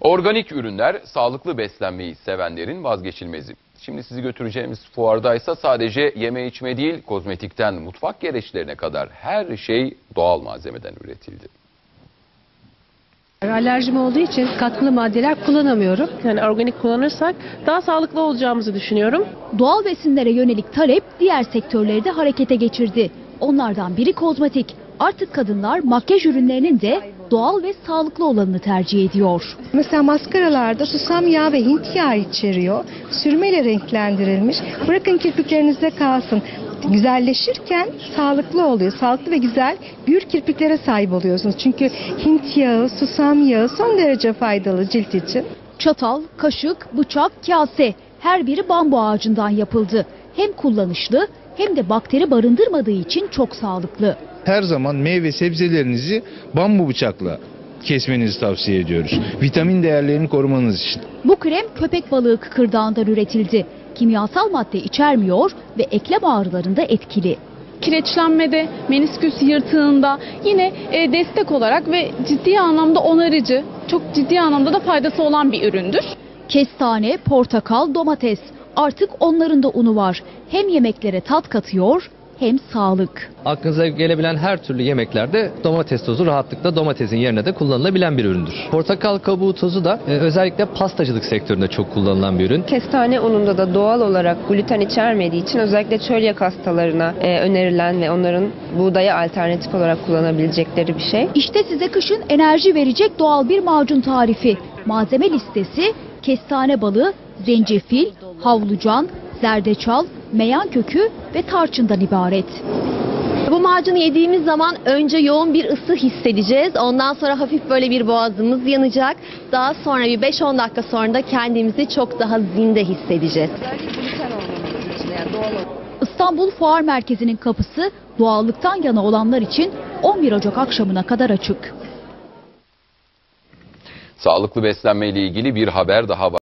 Organik ürünler sağlıklı beslenmeyi sevenlerin vazgeçilmezi. Şimdi sizi götüreceğimiz fuardaysa sadece yeme içme değil kozmetikten mutfak gereçlerine kadar her şey doğal malzemeden üretildi. Alerjim olduğu için katkılı maddeler kullanamıyorum. Yani organik kullanırsak daha sağlıklı olacağımızı düşünüyorum. Doğal besinlere yönelik talep diğer sektörleri de harekete geçirdi. Onlardan biri kozmetik. Artık kadınlar makyaj ürünlerinin de doğal ve sağlıklı olanını tercih ediyor. Mesela maskaralarda susam yağı ve hint yağı içeriyor. Sürmeyle renklendirilmiş. Bırakın kirpiklerinizde kalsın. Güzelleşirken sağlıklı oluyor. Sağlıklı ve güzel gür kirpiklere sahip oluyorsunuz. Çünkü hint yağı, susam yağı son derece faydalı cilt için. Çatal, kaşık, bıçak, kase her biri bambu ağacından yapıldı. Hem kullanışlı hem de bakteri barındırmadığı için çok sağlıklı. Her zaman meyve sebzelerinizi bambu bıçakla kesmenizi tavsiye ediyoruz. Vitamin değerlerini korumanız için. Bu krem köpek balığı kıkırdağından üretildi. Kimyasal madde içermiyor ve eklem ağrılarında etkili. kireçlenmede, menisküs yırtığında yine e, destek olarak ve ciddi anlamda onarıcı, çok ciddi anlamda da faydası olan bir üründür. Kestane, portakal, domates. Artık onların da unu var. Hem yemeklere tat katıyor hem sağlık. Aklınıza gelebilen her türlü yemeklerde domates tozu rahatlıkla domatesin yerine de kullanılabilen bir üründür. Portakal kabuğu tozu da e, özellikle pastacılık sektöründe çok kullanılan bir ürün. Kestane ununda da doğal olarak gluten içermediği için özellikle çölyak hastalarına e, önerilen ve onların buğdaya alternatif olarak kullanabilecekleri bir şey. İşte size kışın enerji verecek doğal bir macun tarifi. Malzeme listesi kestane balı, zencefil, havlucan, zerdeçal, meyan kökü ve tarçından ibaret. Bu macunu yediğimiz zaman önce yoğun bir ısı hissedeceğiz. Ondan sonra hafif böyle bir boğazımız yanacak. Daha sonra bir 5-10 dakika sonra da kendimizi çok daha zinde hissedeceğiz. İstanbul Fuar Merkezi'nin kapısı doğallıktan yana olanlar için 11 Ocak akşamına kadar açık. Sağlıklı beslenme ile ilgili bir haber daha var.